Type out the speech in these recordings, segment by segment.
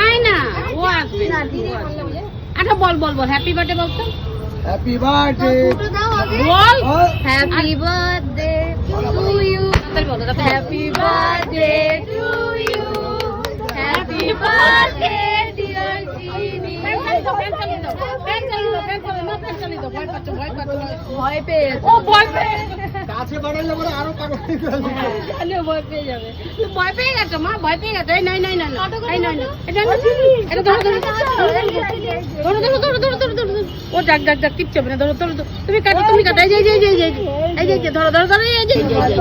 আয় না ও আসবে। আচ্ছা বল বল বল হ্যাপি বার্থডে বল তো। Happy birthday ball. Happy birthday to you. Happy birthday to you happy birthday dear ভয় পেয়ে ও ভয় পেয়ে কাছে বাড়ালে পরে আরও কারও জানে ভয় পেয়ে যাবে ভয় পেয়ে গেছো মা ভয় পেয়ে গেছো এই নাই নাই নাই না এই নাই এটা এটা ধরো ধরো ধরো ধরো ধরো ধরো ধরো ধরো ধরো ও ডাক ডাক ডাক কিচ্ছু না ধরো ধরো ধরো। তুমি কাটো তুমি কাটো এই যে এই যে এই যে এই যে এই যে এই যে ধরো ধরো ধরো এই যে এই যে এই যে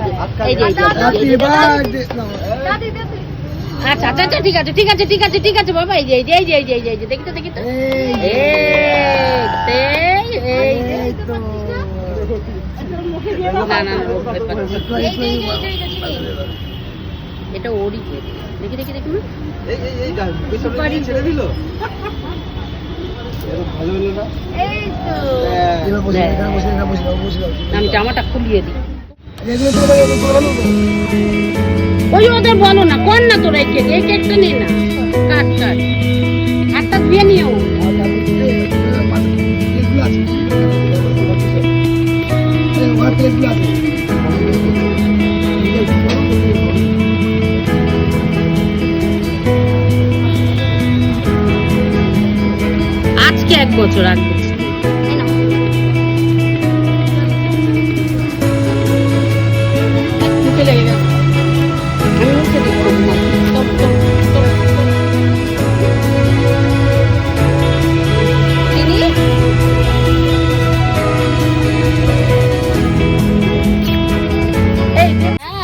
এই যে এই যে হ্যাপি বার্থডে আচ্ছা আচ্ছা আচ্ছা ঠিক আছে ঠিক আছে ঠিক আছে ঠিক আছে বাবা এই যে এই যে এই যে এই যে দেখি তো দেখি তো এই এই এই এই যে। এই তো এটা ওরই দেখি দেখি দেখি আমি জামাটা খুলিয়ে দিই ওই ওদের বলো না কর না তোরা এই কেক এই কেকটা নে না কাট কাট হাতটা ধুয়ে নিও আজকে এক বছর আগ।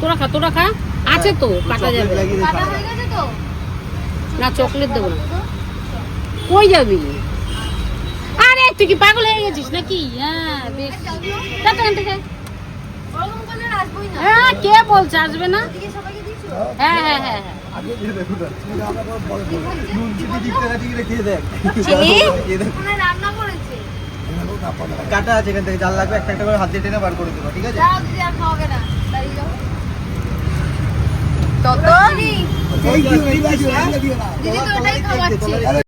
তোরা খা তোরা খা। আছে তো কাটা যাবে। না চকলেট দেবো না। কই যাবি? আরে তুই কি পাগল হয়ে গেছিস নাকি? হ্যাঁ হ্যাঁ কে বলছে? আসবে না? হ্যাঁ হ্যাঁ, হ্যাঁ, হ্যাঁ, হ্যাঁ। কাটা আছে এখান থেকে জাল লাগবে একটা একটা করে হাত দিয়ে টেনে বার করে দেবো ঠিক আছে? তত